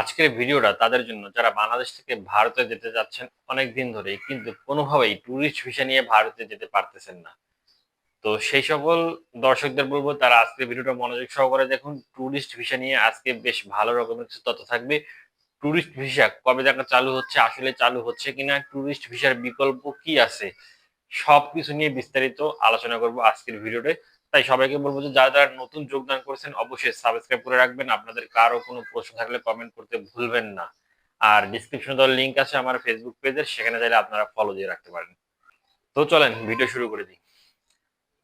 আজকের ভিডিওটা তাদের জন্য, যারা বাংলাদেশ থেকে ভারতে যেতে যাচ্ছেন অনেক দিন ধরে কিন্তু কোনোভাবেই ট্যুরিস্ট ভিসা নিয়ে ভারতে যেতে পারতেছেন না। তো সেই সকল দর্শকদের বলব, তারা আজকে ভিডিওটা মনোযোগ সহকারে দেখুন। ট্যুরিস্ট ভিসা নিয়ে আজকে বেশ ভালো রকমের কিছু তথ্য থাকবে। ট্যুরিস্ট ভিসা কবে দেখা চালু হচ্ছে, আসলে চালু হচ্ছে কিনা ট্যুরিস্ট ভিসার বিকল্প কি আছে, সবকিছু নিয়ে বিস্তারিত আলোচনা করব আজকের ভিডিওতে। তাই সবাইকে বলব যে যারা যারা নতুন যোগদান করেছেন, অবশ্যই সাবস্ক্রাইব করে রাখবেন। আপনাদের কারও কোনো প্রশ্ন থাকলে কমেন্ট করতে ভুলবেন না। আর ডিসক্রিপশনে দেওয়ার লিঙ্ক আছে আমার ফেসবুক পেজের সেখানে চাইলে আপনারা ফলো দিয়ে রাখতে পারেন। তো চলেন ভিডিও শুরু করে দিই।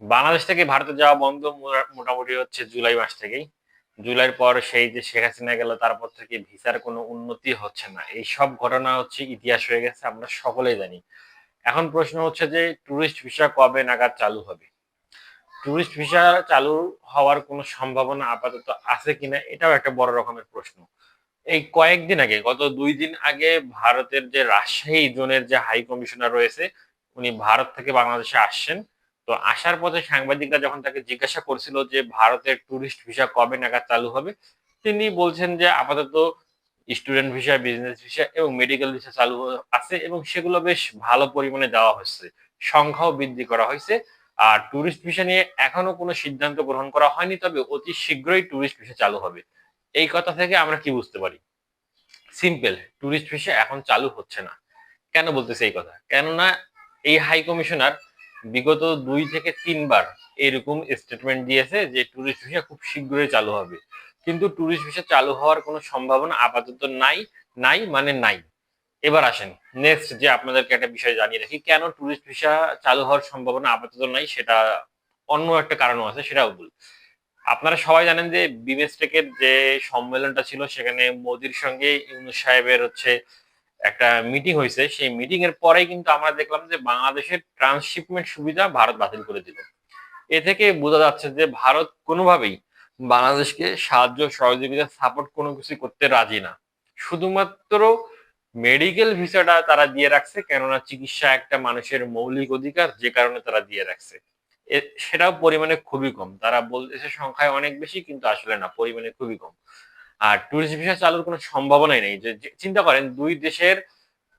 বাংলাদেশ থেকে ভারতে যাওয়া বন্ধ মোটামুটি হচ্ছে জুলাই মাস থেকেই। জুলাইয়ের পর সেই যে শেখ হাসিনা গেল, তারপর থেকে ভিসার কোনো উন্নতি হচ্ছে না। এই সব ঘটনা হচ্ছে ইতিহাস হয়ে গেছে, আমরা সকলেই জানি। এখন প্রশ্ন হচ্ছে যে ট্যুরিস্ট ভিসা কবে নাগাদ চালু হবে? ট্যুরিস্ট ভিসা চালু হওয়ার কোনো সম্ভাবনা আপাতত আছে কিনা, এটাও একটা বড় রকমের প্রশ্ন। এই কয়েকদিন আগে, গত দুই দিন আগে ভারতের যে রাজশাহী জোনের যে হাই কমিশনার রয়েছে, উনি ভারত থেকে বাংলাদেশে আসছেন। তো আসার পথে সাংবাদিকরা যখন তাকে জিজ্ঞাসা করছিল যে ভারতের ট্যুরিস্ট ভিসা কবে নাগাদ চালু হবে, তিনি বলছেন যে আপাতত স্টুডেন্ট ভিসা বিজনেস ভিসা এবং মেডিকেল ভিসা চালু আছে এবং সেগুলো বেশ ভালো পরিমাণে দেওয়া হচ্ছে। সংখ্যাও বৃদ্ধি করা হয়েছে। আর ট্যুরিস্ট ভিসা নিয়ে এখনও কোনো সিদ্ধান্ত গ্রহণ করা হয়নি, তবে অতি শীঘ্রই ট্যুরিস্ট ভিসা চালু হবে। এই কথা থেকে আমরা কি বুঝতে পারি? সিম্পল ট্যুরিস্ট ভিসা এখন চালু হচ্ছে না। কেন বলতেছে এই কথা? কেননা এই হাই কমিশনার বিগত দুই থেকে তিনবার এরকম স্টেটমেন্ট দিয়েছে যে ট্যুরিস্ট ভিসা খুব শীঘ্রই চালু হবে। কিন্তু ট্যুরিস্ট ভিসা চালু হওয়ার কোনো সম্ভাবনা আপাতত নাই নাই মানে নাই। এবার আসেন নেক্সট যে আপনাদেরকে একটা বিষয় জানিয়ে রাখি, কেন ট্যুরিস্ট ভিসা চালু হওয়ার সম্ভাবনা আপাতত নাই সেটা অন্য একটা কারণও আছে, সেটাও বল আপনারা সবাই জানেন যে বিমেস্টেকের যে সম্মেলনটা ছিল, সেখানে মোদির সঙ্গে ইউনুস সাহেবের হচ্ছে একটা মিটিং হয়েছে। সেই মিটিং এর পরেই কিন্তু আমরা দেখলাম যে বাংলাদেশের ট্রান্সশিপমেন্ট সুবিধা ভারত বাতিল করে দিল। এ থেকে বোঝা যাচ্ছে যে ভারত কোনোভাবেই বাংলাদেশকে সাহায্য, সহযোগিতা সাপোর্ট কোনো কিছু করতে রাজি না। শুধুমাত্র মেডিকেল ভিসাটা তারা দিয়ে রাখছে, কেননা চিকিৎসা একটা মানুষের মৌলিক অধিকার যে কারণে তারা দিয়ে রাখছে। সেটাও পরিমাণে খুবই কম। তারা বলতেছে সংখ্যায় অনেক বেশি, কিন্তু আসলে না, পরিমাণে খুবই কম। আর ট্যুরিস্ট ভিসা চালুর কোনো সম্ভাবনাই নেই। যে চিন্তা করেন, দুই দেশের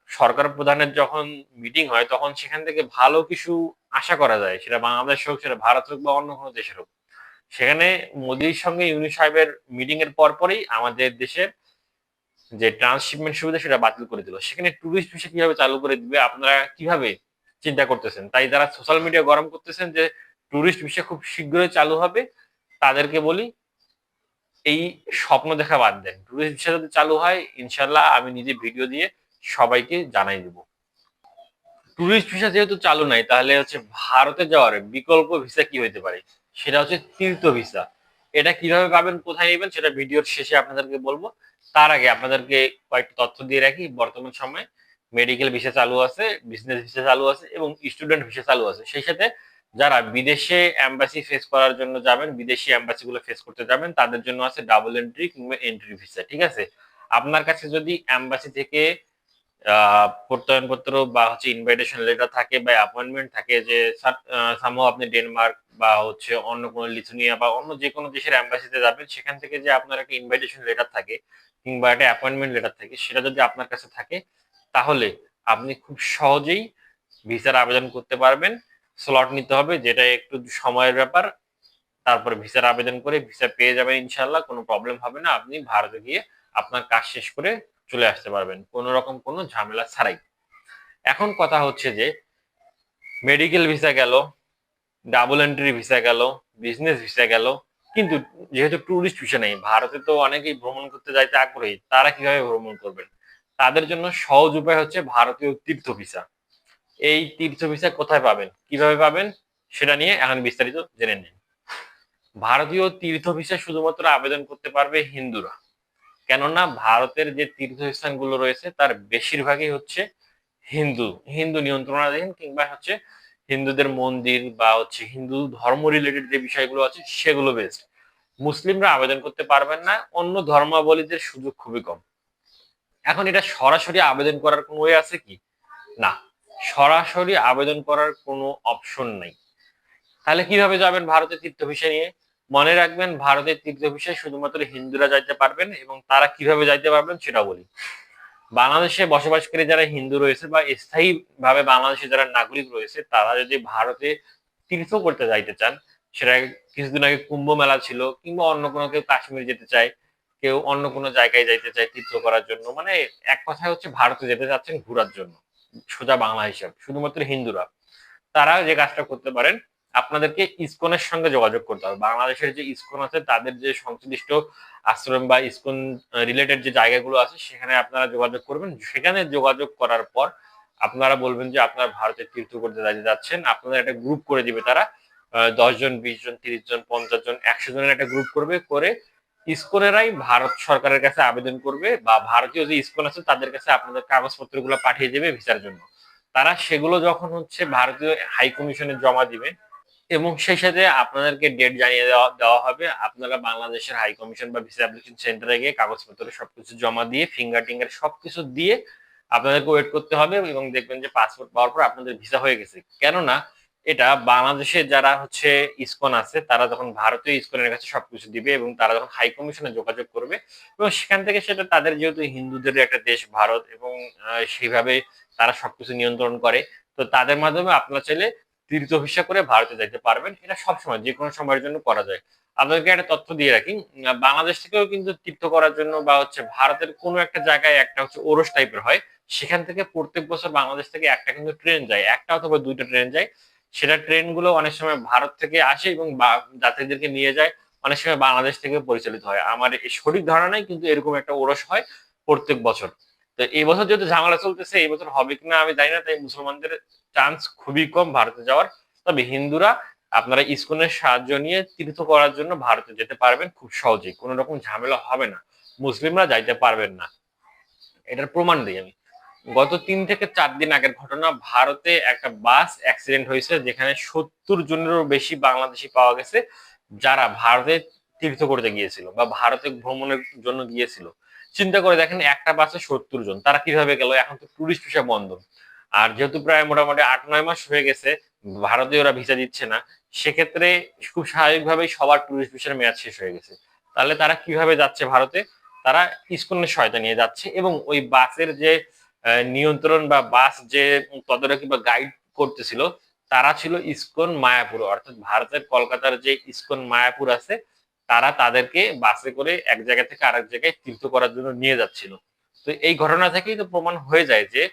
সরকার প্রধানের যখন মিটিং হয়, তখন সেখান থেকে ভালো কিছু আশা করা যায়। সেটা বাংলাদেশ হোক, সেটা ভারত হোক বা অন্য কোনো দেশের হোক। সেখানে মোদির সঙ্গে ইউনি সাহেবের মিটিং এর পরপরই আমাদের দেশের যে ট্রান্সশিপমেন্ট সুবিধা সেটা বাতিল করে দিল। সেখানে ট্যুরিস্ট ভিসা কীভাবে চালু করে দিবে? আপনারা কীভাবে চিন্তা করতেছেন? তাই যারা সোশ্যাল মিডিয়া গরম করতেছেন যে ট্যুরিস্ট ভিসা খুব শীঘ্রই চালু হবে, তাদেরকে বলি, এই স্বপ্ন দেখা বাদ দেন। ট্যুরিস্ট ভিসা যদি চালু হয় ইনশাল্লাহ আমি নিজে ভিডিও দিয়ে সবাইকে জানাই দেব। ট্যুরিস্ট ভিসা যেহেতু চালু নাই, তাহলে হচ্ছে ভারতে যাওয়ার বিকল্প ভিসা কি হইতে পারে? সেটা হচ্ছে তীর্থ ভিসা এটা কীভাবে পাবেন, কোথায় নেবেন সেটা ভিডিওর শেষে আপনাদেরকে বলব। তার আগে আপনাদেরকে কয়েকটা তথ্য দিয়ে রাখি, বর্তমান সময়ে মেডিকেল ভিসা চালু আছে বিজনেস ভিসা চালু আছে এবং স্টুডেন্ট ভিসা চালু আছে। সেই সাথে যারা বিদেশে অ্যাম্বাসি ফেস করার জন্য যাবেন, বিদেশি অ্যাম্বাসি গুলো ফেস করতে যাবেন, তাদের জন্য আছে ডাবল এন্ট্রি কিংবা এন্ট্রি ভিসা ঠিক আছে? আপনার কাছে যদি অ্যাম্বাসি থেকে প্রত্যয়নপত্র বা হচ্ছে ইনভাইটেশন লেটার থাকে বা অ্যাপয়েন্টমেন্ট থাকে যে সামহ আপনি ডেনমার্ক বা হচ্ছে অন্য কোনো লিথুনিয়া বা অন্য যে কোনো দেশের অ্যাম্বাসিতে যাবেন, সেখান থেকে যে আপনার একটা ইনভাইটেশন লেটার থাকে কিংবা একটা অ্যাপয়েন্টমেন্ট লেটার থাকে, সেটা যদি আপনার কাছে থাকে, তাহলে আপনি খুব সহজেই ভিসার আবেদন করতে পারবেন। স্লট নিতে হবে যেটা একটু সময়ের ব্যাপার। তারপর ভিসার আবেদন করে ভিসা পেয়ে যাবেন ইনশাল্লাহ কোনো প্রবলেম হবে না। আপনি ভারতে গিয়ে আপনার কাজ শেষ করে চলে আসতে পারবেন, কোনো রকম কোনো ঝামেলা ছাড়াই। এখন কথা হচ্ছে যে মেডিকেল ভিসা গেল ডাবল এন্ট্রি ভিসা গেল বিজনেস ভিসা গেল, কিন্তু যেহেতু ট্যুরিস্ট ভিসা নেই, ভারতে তো অনেকেই ভ্রমণ করতে যাইতে আগ্রহী, তারা কীভাবে ভ্রমণ করবেন? তাদের জন্য সহজ উপায় হচ্ছে ভারতীয় তীর্থ ভিসা এই তীর্থ ভিসা কোথায় পাবেন? কীভাবে পাবেন? সেটা নিয়ে এখন বিস্তারিত জেনে নিন। ভারতীয় তীর্থ ভিসা শুধুমাত্র আবেদন করতে পারবে হিন্দুরা। কেননা ভারতের যে তীর্থস্থানগুলো রয়েছে, তার বেশিরভাগই হচ্ছে হিন্দু হিন্দু নিয়ন্ত্রণাধীন কিংবা হচ্ছে হিন্দুদের মন্দির বা হচ্ছে হিন্দু ধর্ম রিলেটেড যে বিষয়গুলো আছে, সেগুলো বেস্ট মুসলিমরা আবেদন করতে পারবেন না, অন্য ধর্মাবলীদের সুযোগ খুবই কম। এখন এটা সরাসরি আবেদন করার কোনো ওয়ে আছে কি? না, সরাসরি আবেদন করার কোনো অপশন নাই। তাহলে কীভাবে যাবেন ভারতের তীর্থ ভিসা নিয়ে? মনে রাখবেন, ভারতের তীর্থ বিষয়ে শুধুমাত্র হিন্দুরা যাইতে পারবেন এবং তারা কীভাবে যাইতে পারবেন সেটা বলি। বাংলাদেশে বসবাসকারী যারা হিন্দু রয়েছে বা স্থায়ী ভাবে বাংলাদেশে যারা নাগরিক রয়েছে, তারা যদি ভারতে তীর্থ করতে যাইতে চান, সেটা কিছুদিন আগে কুম্ভ মেলা ছিল কিংবা অন্য কোনো কেউ কাশ্মীর যেতে চায়, কেউ অন্য কোনো জায়গায় যাইতে চায় তীর্থ করার জন্য মানে এক কথায় হচ্ছে ভারতে যেতে চাচ্ছেন ঘোরার জন্য, সোজা বাংলা হিসাব, শুধুমাত্র হিন্দুরা। তারা যে কাজটা করতে পারেন আপনাদেরকে ইসকনের সঙ্গে যোগাযোগ করতে হবে। বাংলাদেশের যে ইসকন আছে, তাদের যে সংশ্লিষ্ট আশ্রম বা ইসকন রিলেটেড যে জায়গাগুলো আছে, সেখানে আপনারা যোগাযোগ করবেন। সেখানে যোগাযোগ করার পর আপনারা বলবেন যে আপনারা ভারতের তীর্থ করতে যাচ্ছেন। আপনাদের একটা গ্রুপ করে দিবে তারা। দশ জন, বিশ জন, তিরিশ জন, পঞ্চাশ জন, একশো জনের একটা গ্রুপ করবে, করে ইসকনেরাই ভারত সরকারের কাছে আবেদন করবে বা ভারতীয় যে ইসকন আছে, তাদের কাছে আপনাদের কাগজপত্রগুলো পাঠিয়ে দেবে ভিসার জন্য। তারা সেগুলো যখন হচ্ছে ভারতীয় হাই কমিশনে জমা দিবে এবং সেই সাথে আপনাদেরকে ডেট জানিয়ে দেওয়া দেওয়া হবে। আপনারা বাংলাদেশের হাই কমিশন বা ভিসা অ্যাপ্লিকেশন সেন্টারে গিয়ে কাগজপত্র সবকিছু জমা দিয়ে ফিঙ্গার টিঙ্গার সবকিছু দিয়ে আপনাদেরকে ওয়েট করতে হবে এবং দেখবেন যে পাসপোর্ট পাওয়ার পর আপনাদের ভিসা হয়ে গেছে। কেননা এটা বাংলাদেশে যারা হচ্ছে ইসকন আছে, তারা যখন ভারতীয় ইসকনের কাছে সবকিছু দিবে এবং তারা যখন হাই কমিশনে যোগাযোগ করবে এবং সেখান থেকে সেটা তাদের যেহেতু হিন্দুদের একটা দেশ, ভারত এবং সেইভাবে তারা সবকিছু নিয়ন্ত্রণ করে, তো তাদের মাধ্যমে আপনারা চাইলে তীর্থ ভিসা করে ভারতে যাইতে পারবেন। এটা সবসময় যে কোনো সময়ের জন্য করা যায়। আপনাদেরকে একটা তথ্য দিয়ে রাখি বাংলাদেশ থেকেও কিন্তু তীর্থ করার জন্য বা হচ্ছে ভারতের কোনো একটা জায়গায় একটা হচ্ছে ওরস টাইপের হয়। সেখান থেকে প্রত্যেক বছর বাংলাদেশ থেকে একটা কিন্তু ট্রেন যায়, একটা অথবা দুইটা ট্রেন যায়। সেটা ট্রেনগুলো অনেক সময় ভারত থেকে আসে এবং যাত্রীদেরকে নিয়ে যায়। অনেক সময় বাংলাদেশ থেকে পরিচালিত হয়। আমার সঠিক ধারণা নাই কিন্তু এরকম একটা ওরস হয় প্রত্যেক বছর। তো এই বছর যেহেতু ঝামেলা চলতেছে, এই বছর হবে কিনা আমি জানি না, তাই মুসলমানদের চান্স খুবই কম ভারতে যাওয়ার। তবে হিন্দুরা আপনারা ইস্কনের সাহায্য নিয়ে তীর্থ করার জন্য ভারতে যেতে পারবেন খুব সহজেই, কোনো রকম ঝামেলা হবে না। মুসলিমরা যাইতে পারবেন না। এটার প্রমাণ দিই আমি। গত তিন থেকে চার দিন আগের ঘটনা, ভারতে একটা বাস অ্যাক্সিডেন্ট হয়েছে, যেখানে সত্তর জনেরও বেশি বাংলাদেশি পাওয়া গেছে, যারা ভারতে তীর্থ করতে গিয়েছিল বা ভারতে ভ্রমণের জন্য গিয়েছিল। চিন্তা করে দেখেন একটা বাসে সত্তর জন, তারা কীভাবে গেল? এখন তো টুরিস্ট ভিসা বন্ধ। আর যেহেতু প্রায় মোটামুটি আট, নয় মাস হয়ে গেছে ভারতে ওরা ভিসা দিচ্ছে না, সেক্ষেত্রে খুব স্বাভাবিকভাবেই সবার টুরিস্ট ভিসার মেয়াদ শেষ হয়ে গেছে। তাহলে তারা কীভাবে যাচ্ছে ভারতে? তারা ইস্কনের সহায়তা নিয়ে যাচ্ছে এবং ওই বাসের যে নিয়ন্ত্রণ বা বাস যে তদারকি বা গাইড করতেছিল, তারা ছিল ইস্কন মায়াপুর অর্থাৎ ভারতের কলকাতার যে ইস্কন মায়াপুর আছে তারা তাদেরকে বাসে করে এক জায়গা থেকে আরেক জায়গায় তীর্থ করার জন্য নিয়ে যাচ্ছিল। তো এই ঘটনা থেকেই তো প্রমাণ হয়ে যায় যে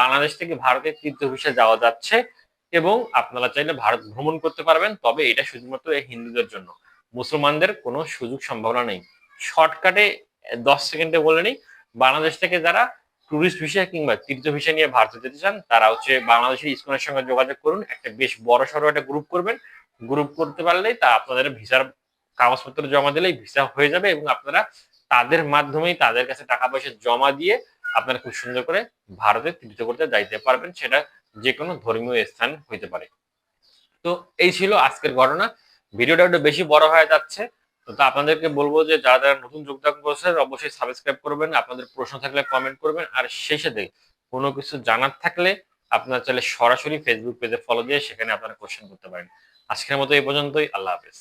বাংলাদেশ থেকে ভারতের তীর্থ ভিসা যাওয়া যাচ্ছে এবং আপনারা চাইলে ভারত ভ্রমণ করতে পারবেন, তবে এটা শুধুমাত্র হিন্দুদের জন্য। মুসলমানদের কোনো সুযোগ সম্ভাবনা নেই। শর্টকাটে দশ সেকেন্ডে বলে নেই, বাংলাদেশ থেকে যারা টুরিস্ট ভিসা কিংবা তীর্থ ভিসা নিয়ে ভারতে যেতে চান, তারা হচ্ছে বাংলাদেশের ইস্কনের সঙ্গে যোগাযোগ করুন। একটা বেশ বড় সড়ো একটা গ্রুপ করবেন। গ্রুপ করতে পারলেই তা আপনাদের ভিসার কাগজপত্র জমা দিলেই ভিসা হয়ে যাবে এবং আপনারা তাদের মাধ্যমেই তাদের কাছে টাকা পয়সা জমা দিয়ে আপনারা খুব সুন্দর করে ভারতে তীর্থ করতে যাইতে পারবেন, সেটা যে কোনো ধর্মীয় স্থান হইতে পারে। তো এই ছিল আজকের ঘটনা। ভিডিওটা একটু বেশি বড় হয়ে যাচ্ছে, তো আপনাদেরকে বলব যে যারা যারা নতুন যোগদান করছেন, অবশ্যই সাবস্ক্রাইব করবেন, আপনাদের প্রশ্ন থাকলে কমেন্ট করবেন, আর সেই সাথে কোনো কিছু জানার থাকলে আপনারা চাইলে সরাসরি ফেসবুক পেজে ফলো দিয়ে সেখানে আপনারা কোশ্চেন করতে পারেন। আজকের মতো এই পর্যন্তই, আল্লাহ হাফেজ।